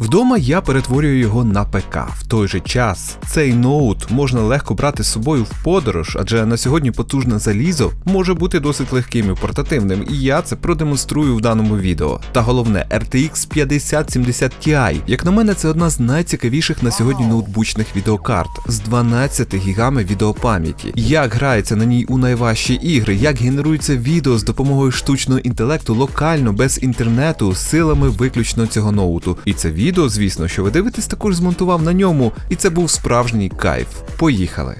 Вдома я перетворюю його на ПК. В той же час цей ноут можна легко брати з собою в подорож, адже на сьогодні потужне залізо може бути досить легким і портативним, і я це продемонструю в даному відео. Та головне, RTX 5070 Ti. Як на мене, це одна з найцікавіших на сьогодні ноутбучних відеокарт з 12 гігами відеопам'яті. Як грається на ній у найважчі ігри, як генерується відео з допомогою штучного інтелекту локально без інтернету, силами виключно цього ноуту. І це відео, звісно, що ви дивитесь, також змонтував на ньому, і це був справжній кайф. Поїхали.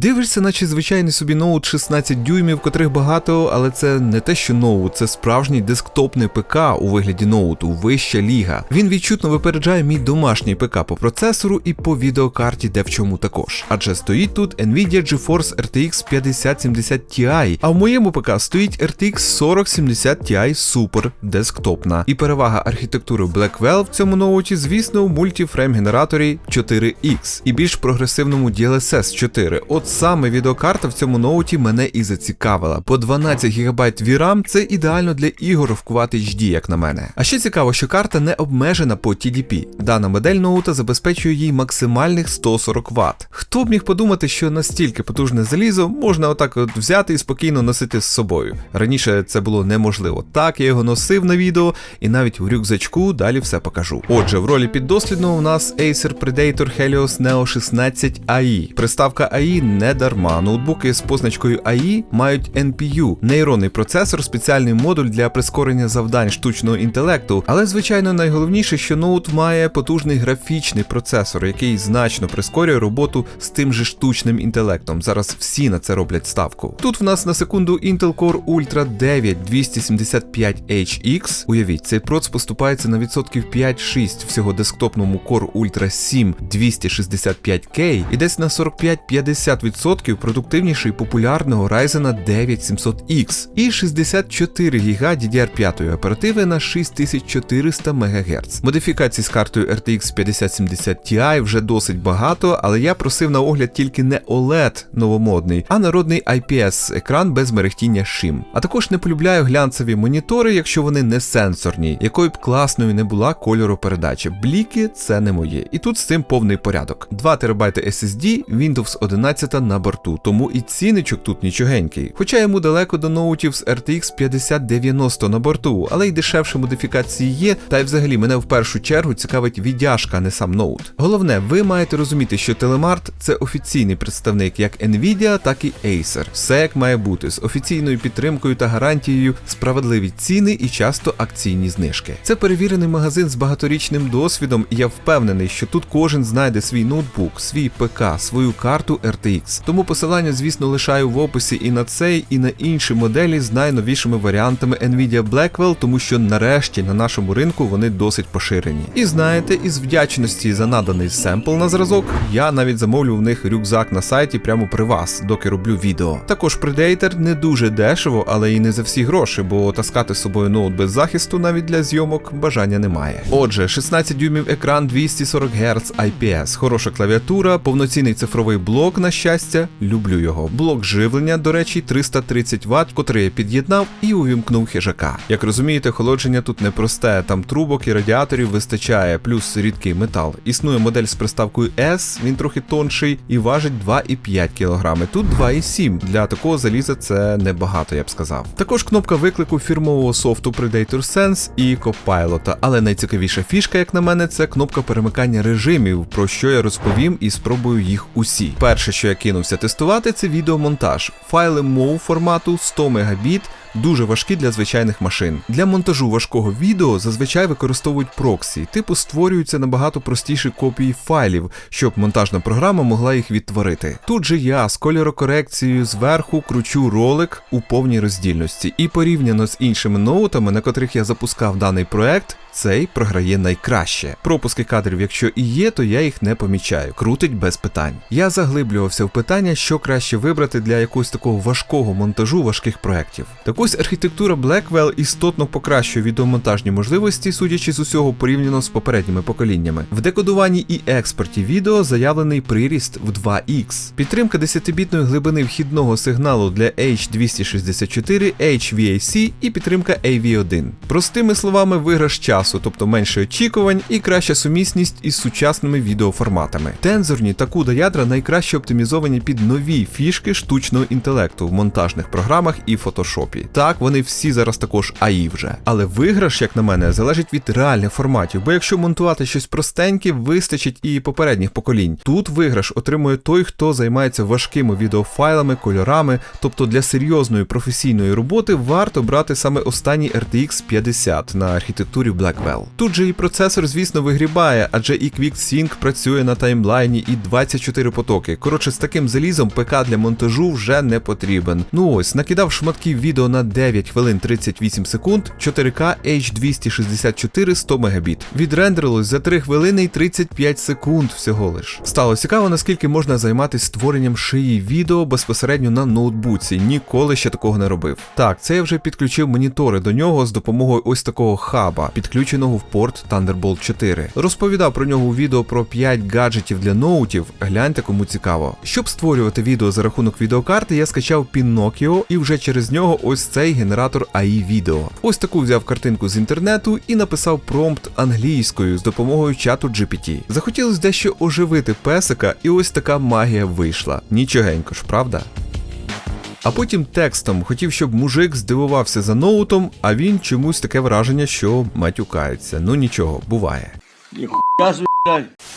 Дивишся, наче звичайний собі ноут 16 дюймів, котрих багато, але це не те, що ноут, це справжній десктопний ПК у вигляді ноуту, вища ліга. Він відчутно випереджає мій домашній ПК по процесору і по відеокарті, де в чому також. Адже стоїть тут Nvidia GeForce RTX 5070 Ti, а в моєму ПК стоїть RTX 4070 Ti Super десктопна. І перевага архітектури Blackwell в цьому ноуті, звісно, у мультифрейм генераторі 4X і більш прогресивному DLSS 4. От саме відеокарта в цьому ноуті мене і зацікавила. По 12 ГБ VRAM це ідеально для ігор в Quad HD, як на мене. А ще цікаво, що карта не обмежена по TDP. Дана модель ноута забезпечує їй максимальних 140 Вт. Хто б міг подумати, що настільки потужне залізо можна отак от взяти і спокійно носити з собою. Раніше це було неможливо. Так, я його носив на відео, і навіть в рюкзачку далі все покажу. Отже, в ролі піддослідного у нас Acer Predator Helios Neo 16 AI. Приставка AI не дарма. Ноутбуки з позначкою AI мають NPU – нейронний процесор, спеціальний модуль для прискорення завдань штучного інтелекту. Але, звичайно, найголовніше, що ноут має потужний графічний процесор, який значно прискорює роботу з тим же штучним інтелектом. Зараз всі на це роблять ставку. Тут в нас на секунду Intel Core Ultra 9 275HX. Уявіть, цей проц поступається на відсотків 5-6 всього десктопному Core Ultra 7 265K і десь на 45-50% продуктивніший популярного Ryzen 9 700X і 64 ГБ DDR5 оперативи на 6400 МГц. Модифікацій з картою RTX 5070 Ti вже досить багато, але я просив на огляд тільки не OLED новомодний, а народний IPS екран без мерехтіння шим. А також не полюбляю глянцеві монітори, якщо вони не сенсорні, якою б класною не була кольоропередача. Бліки це не моє. І тут з цим повний порядок. 2 ТБ SSD, Windows 11 на борту, тому і ціничок тут нічогенький. Хоча йому далеко до ноутів з RTX 5090 на борту, але й дешевші модифікації є, та й взагалі мене в першу чергу цікавить віддяжка, а не сам ноут. Головне, ви маєте розуміти, що Telemart це офіційний представник як Nvidia, так і Acer. Все як має бути з офіційною підтримкою та гарантією, справедливі ціни і часто акційні знижки. Це перевірений магазин з багаторічним досвідом, і я впевнений, що тут кожен знайде свій ноутбук, свій ПК, свою карту RTX. Тому посилання, звісно, лишаю в описі і на цей, і на інші моделі з найновішими варіантами Nvidia Blackwell, тому що нарешті на нашому ринку вони досить поширені. І знаєте, із вдячності за наданий семпл на зразок, я навіть замовлю в них рюкзак на сайті прямо при вас, доки роблю відео. Також Predator не дуже дешево, але і не за всі гроші, бо таскати з собою ноут без захисту навіть для зйомок бажання немає. Отже, 16 дюймів екран 240 Гц IPS, хороша клавіатура, повноцінний цифровий блок, на щастя, люблю його. Блок живлення, до речі, 330 Вт, котрий я під'єднав і увімкнув хижака. Як розумієте, холодження тут непросте, там трубок і радіаторів вистачає, плюс рідкий метал. Існує модель з приставкою S, він трохи тонший і важить 2,5 кг. Тут 2,7. Для такого заліза це небагато, я б сказав. Також кнопка виклику фірмового софту Predator Sense і Copilot. Але найцікавіша фішка, як на мене, це кнопка перемикання режимів, про що я розповім і спробую їх усі. Перше, що я кинувся тестувати, це відеомонтаж. Файли MOV формату 100 Мбіт. Дуже важкі для звичайних машин. Для монтажу важкого відео зазвичай використовують проксі, типу створюються набагато простіші копії файлів, щоб монтажна програма могла їх відтворити. Тут же я з кольорокорекцією зверху кручу ролик у повній роздільності, і порівняно з іншими ноутами, на котрих я запускав даний проект, цей програє найкраще. Пропуски кадрів, якщо і є, то я їх не помічаю. Крутить без питань. Я заглиблювався в питання, що краще вибрати для якогось такого важкого монтажу важких проєктів. Так ось архітектура Blackwell істотно покращує відеомонтажні можливості, судячи з усього порівняно з попередніми поколіннями. В декодуванні і експорті відео заявлений приріст в 2х. Підтримка 10-бітної глибини вхідного сигналу для H264, HVAC і підтримка AV1. Простими словами, виграш час часу, тобто менше очікувань і краща сумісність із сучасними відеоформатами. Тензорні та CUDA ядра найкраще оптимізовані під нові фішки штучного інтелекту в монтажних програмах і фотошопі. Так, вони всі зараз також АІ вже. Але виграш, як на мене, залежить від реальних форматів, бо якщо монтувати щось простеньке, вистачить і попередніх поколінь. Тут виграш отримує той, хто займається важкими відеофайлами, кольорами, тобто для серйозної професійної роботи варто брати саме останній RTX 50 на архітектурі Blackwell. Тут же і процесор, звісно, вигрібає, адже і QuickSync працює на таймлайні і 24 потоки. Коротше, з таким залізом ПК для монтажу вже не потрібен. Ну ось, накидав шматків відео на 9 хвилин 38 секунд, 4К H264 100 Мбіт. Відрендерилось за 3 хвилини і 35 секунд всього лиш. Стало цікаво, наскільки можна займатися створенням шиї відео безпосередньо на ноутбуці. Ніколи ще такого не робив. Так, це я вже підключив монітори до нього з допомогою ось такого хаба, підключеного в порт Thunderbolt 4. Розповідав про нього у відео про 5 гаджетів для ноутів. Гляньте, кому цікаво. Щоб створювати відео за рахунок відеокарти, я скачав Pinocchio і вже через нього ось цей генератор AI відео. Ось таку взяв картинку з інтернету і написав промпт англійською з допомогою чату GPT. Захотілося дещо оживити песика, і ось така магія вийшла. Нічогенько ж, правда? А потім текстом хотів, щоб мужик здивувався за ноутом, а він чомусь таке враження, що матюкається. Ну нічого, буває. Ніхуя.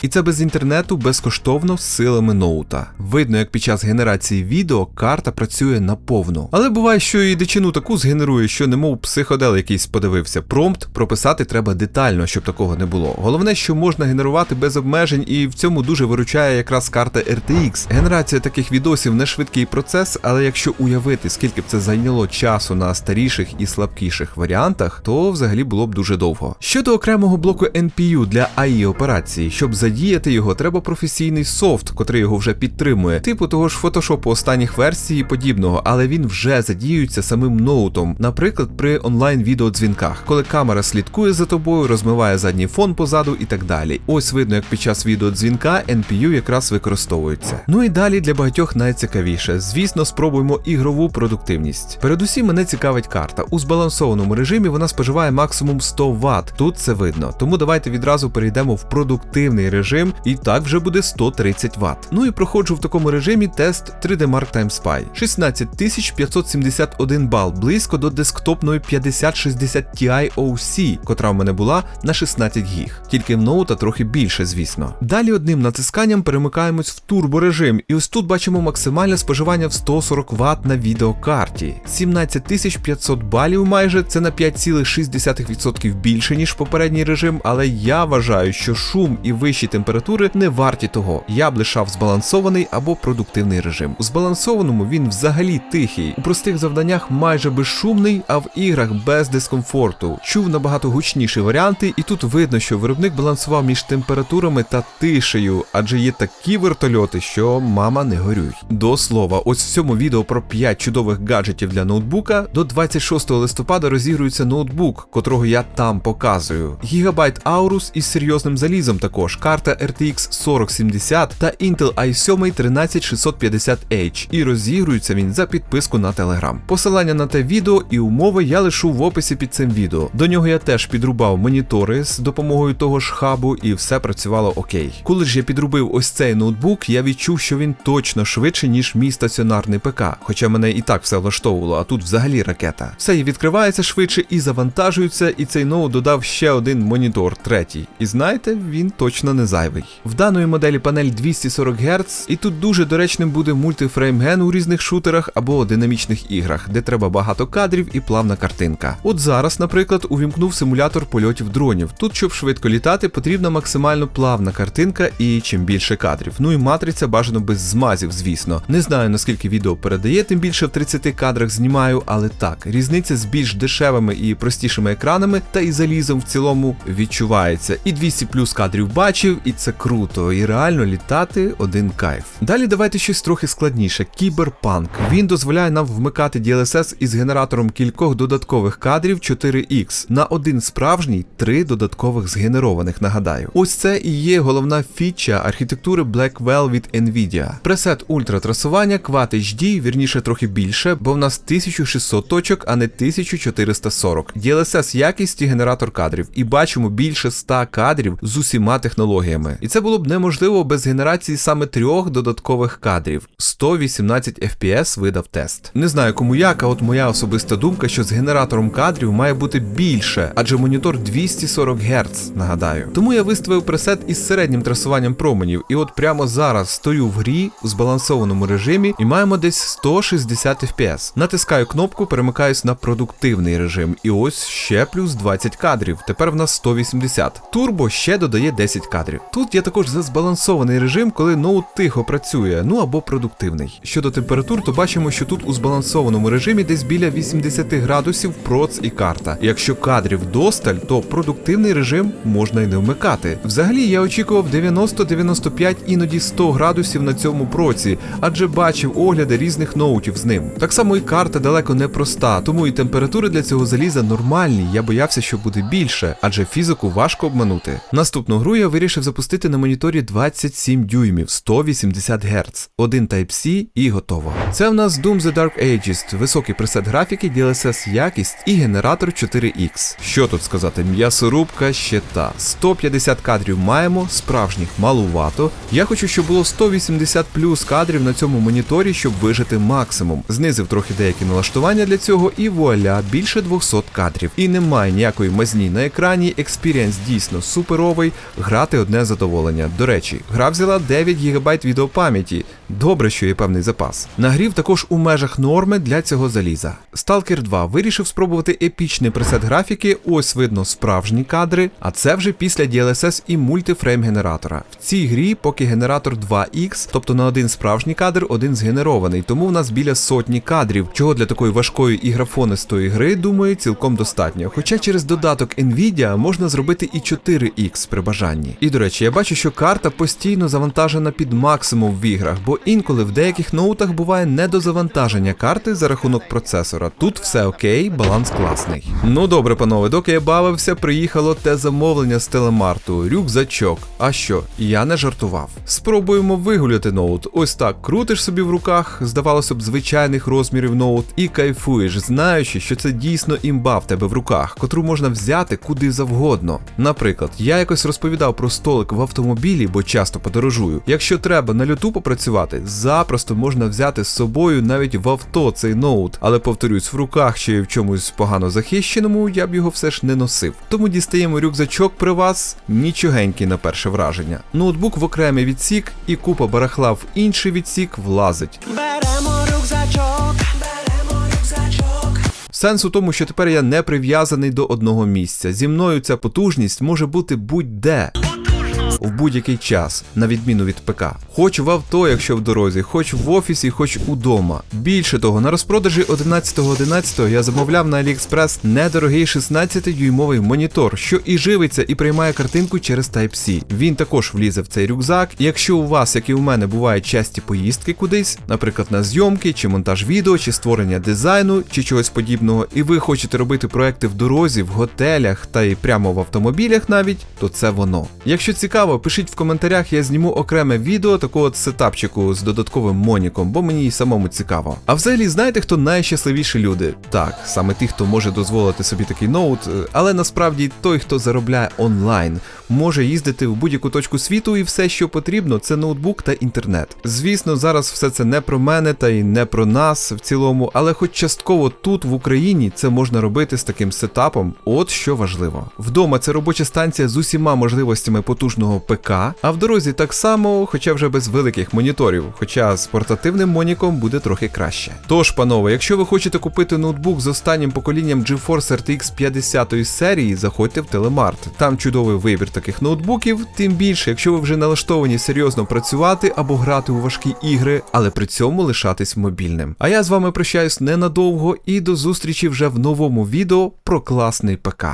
І це без інтернету безкоштовно з силами ноута. Видно, як під час генерації відео карта працює наповну. Але буває, що і дичину таку згенерує, що немов психодел якийсь подивився. Промпт прописати треба детально, щоб такого не було. Головне, що можна генерувати без обмежень, і в цьому дуже виручає якраз карта RTX. Генерація таких відосів не швидкий процес, але якщо уявити, скільки б це зайняло часу на старіших і слабкіших варіантах, то взагалі було б дуже довго. Щодо окремого блоку NPU для AI операції, щоб задіяти його, треба професійний софт, котрий його вже підтримує, типу того ж фотошопу останніх версій і подібного, але він вже задіюється самим ноутом, наприклад, при онлайн-відеодзвінках, коли камера слідкує за тобою, розмиває задній фон позаду і так далі. Ось видно, як під час відеодзвінка NPU якраз використовується. Ну і далі для багатьох найцікавіше. Звісно, спробуємо ігрову продуктивність. Передусім мене цікавить карта. У збалансованому режимі вона споживає максимум 100 Вт. Тут це видно. Тому давайте відразу перейдемо в продуктивний режим, і так вже буде 130 Вт. Ну і проходжу в такому режимі тест 3D Mark Time Spy. 16571 бал, близько до десктопної 5060 Ti OC, котра в мене була на 16 гіг. Тільки в ноута трохи більше, звісно. Далі одним натисканням перемикаємось в турборежим, і ось тут бачимо максимальне споживання в 140 Вт на відеокарті. 17500 балів майже це на 5,6% більше, ніж попередній режим, але я вважаю, що шум і вищі температури не варті того. Я б лишав збалансований або продуктивний режим. У збалансованому він взагалі тихий, у простих завданнях майже безшумний, а в іграх без дискомфорту. Чув набагато гучніші варіанти, і тут видно, що виробник балансував між температурами та тишею, адже є такі вертольоти, що мама не горюй. До слова, ось в цьому відео про 5 чудових гаджетів для ноутбука до 26 листопада розігрується ноутбук, котрого я там показую. Гігабайт Aorus із серйозним залізом також, карта RTX 4070 та Intel i7 13650H. І розігрується він за підписку на Telegram. Посилання на те відео і умови я лишу в описі під цим відео. До нього я теж підрубав монітори з допомогою того ж хабу, і все працювало окей. Коли ж я підрубив ось цей ноутбук, я відчув, що він точно швидше, ніж мій стаціонарний ПК. Хоча мене і так все влаштовувало, а тут взагалі ракета. Все і відкривається швидше і завантажується, і цей ноут додав ще один монітор, третій. І знаєте, він точно не зайвий. В даної моделі панель 240 Гц, і тут дуже доречним буде мультифреймген у різних шутерах або динамічних іграх, де треба багато кадрів і плавна картинка. От зараз, наприклад, увімкнув симулятор польотів дронів. Тут, щоб швидко літати, потрібна максимально плавна картинка і чим більше кадрів. Ну і матриця бажано без змазів, звісно. Не знаю наскільки відео передає, тим більше в 30 кадрах знімаю, але так, різниця з більш дешевими і простішими екранами та і залізом в цілому відчувається. І 200 плюс кадрів кадрів бачив, і це круто, і реально літати один кайф. Далі давайте щось трохи складніше. Кіберпанк. Він дозволяє нам вмикати DLSS із генератором кількох додаткових кадрів 4X на один справжній, три додаткових згенерованих. Нагадаю, ось це і є головна фіча архітектури Blackwell від Nvidia. Пресет ультратрасування Quad HD, вірніше трохи більше, бо в нас 1600 точок, а не 1440. DLSS якість і генератор кадрів, і бачимо більше 100 кадрів з усіма технологіями. І це було б неможливо без генерації саме трьох додаткових кадрів. 118 FPS видав тест. Не знаю кому як, а от моя особиста думка, що з генератором кадрів має бути більше, адже монітор 240 Гц, нагадаю. Тому я виставив пресет із середнім трасуванням променів, і от прямо зараз стою в грі у збалансованому режимі і маємо десь 160 FPS. Натискаю кнопку, перемикаюсь на продуктивний режим, і ось ще плюс 20 кадрів. Тепер в нас 180. Турбо ще додає 10 кадрів. Тут є також за збалансований режим, коли ноут тихо працює, ну або продуктивний. Щодо температур, то бачимо, що тут у збалансованому режимі десь біля 80 градусів проц і карта. Якщо кадрів досталь, то продуктивний режим можна й не вмикати. Взагалі я очікував 90-95, іноді 100 градусів на цьому проці, адже бачив огляди різних ноутів з ним. Так само і карта далеко не проста, тому і температури для цього заліза нормальні. Я боявся, що буде більше, адже фізику важко обманути. Наступну гру я вирішив запустити на моніторі 27 дюймів, 180 Гц, один Type-C і готово. Це в нас Doom The Dark Ages, високий пресет графіки, DLSS якість і генератор 4X. Що тут сказати? М'ясорубка ще та. 150 кадрів маємо, справжніх малувато. Я хочу, щоб було 180 плюс кадрів на цьому моніторі, щоб вижити максимум. Знизив трохи деякі налаштування для цього, і вуаля, більше 200 кадрів. І немає ніякої мазні на екрані. Експірієнс дійсно суперовий. Грати одне задоволення. До речі, гра взяла 9 ГБ відеопам'яті. Добре, що є певний запас. Нагрів також у межах норми для цього заліза. Stalker 2 вирішив спробувати епічний пресет графіки. Ось видно справжні кадри, а це вже після DLSS і мультифрейм генератора. В цій грі поки генератор 2X, тобто на один справжній кадр, один згенерований, тому в нас біля сотні кадрів, чого для такої важкої і графонистої гри, думаю, цілком достатньо. Хоча через додаток Nvidia можна зробити і 4X при бажанні. І до речі, я бачу, що карта постійно завантажена під максимум в іграх, бо інколи в деяких ноутах буває недозавантаження карти за рахунок процесора. Тут все окей, баланс класний. Ну добре, панове, доки я бавився, приїхало те замовлення з телемарту, рюкзачок. А що, я не жартував. Спробуємо вигуляти ноут. Ось так крутиш собі в руках, здавалося б, звичайних розмірів ноут, і кайфуєш, знаючи, що це дійсно імба в тебе в руках, котру можна взяти куди завгодно. Наприклад, я якось розповідав про столик в автомобілі, бо часто подорожую. Якщо треба на люту попрацювати, запросто можна взяти з собою навіть в авто цей ноут, але повторюсь, в руках чи в чомусь погано захищеному, я б його все ж не носив. Тому дістаємо рюкзачок при вас, нічогенький на перше враження. Ноутбук в окремий відсік і купа барахла в інший відсік влазить. Беремо Сенс у тому, що тепер я не прив'язаний до одного місця. Зі мною ця потужність може бути будь-де. В будь-який час, на відміну від ПК. Хоч в авто, якщо в дорозі, хоч в офісі, хоч удома. Більше того, на розпродажі 11.11 я замовляв на AliExpress недорогий 16-дюймовий монітор, що і живиться, і приймає картинку через Type-C. Він також влізе в цей рюкзак. Якщо у вас, як і у мене, бувають часті поїздки кудись, наприклад, на зйомки, чи монтаж відео, чи створення дизайну, чи чогось подібного, і ви хочете робити проекти в дорозі, в готелях та й прямо в автомобілях навіть, то це воно. Якщо цікаво, пишіть в коментарях, я зніму окреме відео такого сетапчику з додатковим моніком, бо мені й самому цікаво. А взагалі, знаєте, хто найщасливіші люди? Так, саме ті, хто може дозволити собі такий ноут, е, але насправді той, хто заробляє онлайн, може їздити в будь-яку точку світу, і все, що потрібно, це ноутбук та інтернет. Звісно, зараз все це не про мене та й не про нас в цілому, але хоч частково тут в Україні це можна робити з таким сетапом. От що важливо. Вдома це робоча станція з усіма можливостями потужного ПК, а в дорозі так само, хоча вже без великих моніторів, хоча з портативним моніком буде трохи краще. Тож, панове, якщо ви хочете купити ноутбук з останнім поколінням GeForce RTX 50 серії, заходьте в Телемарт. Там чудовий вибір таких ноутбуків, тим більше, якщо ви вже налаштовані серйозно працювати або грати у важкі ігри, але при цьому лишатись мобільним. А я з вами прощаюсь ненадовго і до зустрічі вже в новому відео про класний ПК.